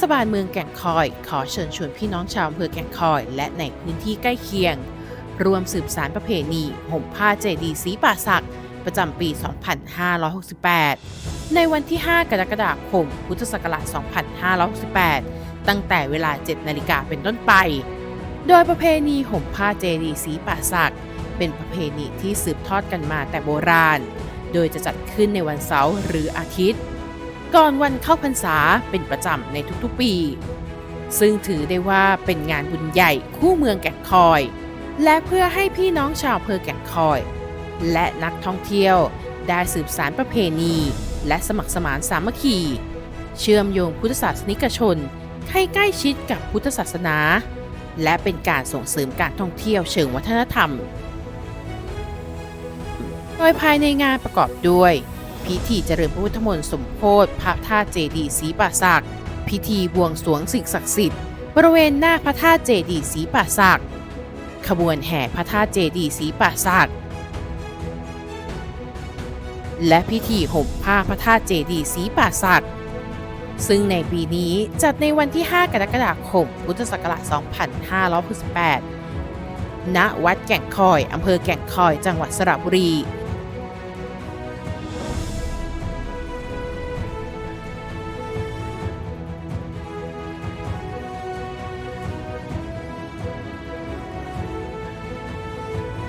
ศบาลเมืองแก่งคอย ขอเชิญชวนพี่น้องชาวอำเภอแก่งคอย และในพื้นที่ใกล้เคียง รวมสืบสารประเพณีห่มผ้าเจดีสีป่าศัก ประจำปี 2568 ในวันที่ 5 กรกฎาคม พุทธศักราช 2568 ตั้งแต่เวลา 7 นาฬิกาเป็นต้นไป โดยประเพณีห่มผ้าเจดีสีป่าศัก เป็นประเพณีที่สืบทอดกันมาแต่โบราณ โดยจะจัดขึ้นในวันเสาร์หรืออาทิตย์ ก่อนวันเข้าพรรษาเป็นประจำในทุกๆปี ซึ่งถือได้ว่าเป็นงานบุญใหญ่คู่เมืองแก่งคอย และเพื่อให้พี่น้องชาวเภอแก่งคอย และนักท่องเที่ยวได้สืบสารประเพณี และสมัครสมานสามัคคี เชื่อมโยงพุทธศาสนิกชนให้ใกล้ชิดกับพุทธศาสนา และเป็นการส่งเสริมการท่องเที่ยวเชิงวัฒนธรรม โดยภายในงานประกอบด้วย พิธีเจริญพระพุทธมนต์สมโพธิพระธาตุเจดีย์ศรีป่าศัก พิธีบวงสรวงสิ่งศักดิ์สิทธิ์ บริเวณหน้าพระธาตุเจดีย์ศรีป่าศัก ขบวนแห่พระธาตุเจดีย์ศรีป่าศัก และพิธีห่มผ้าพระธาตุเจดีย์ศรีป่าศักซึ่งในปีนี้จัดในวันที่ 5 กรกฎาคม พุทธศักราช 2568 ณ วัดแก่งคอย อำเภอแก่งคอย จังหวัดสระบุรี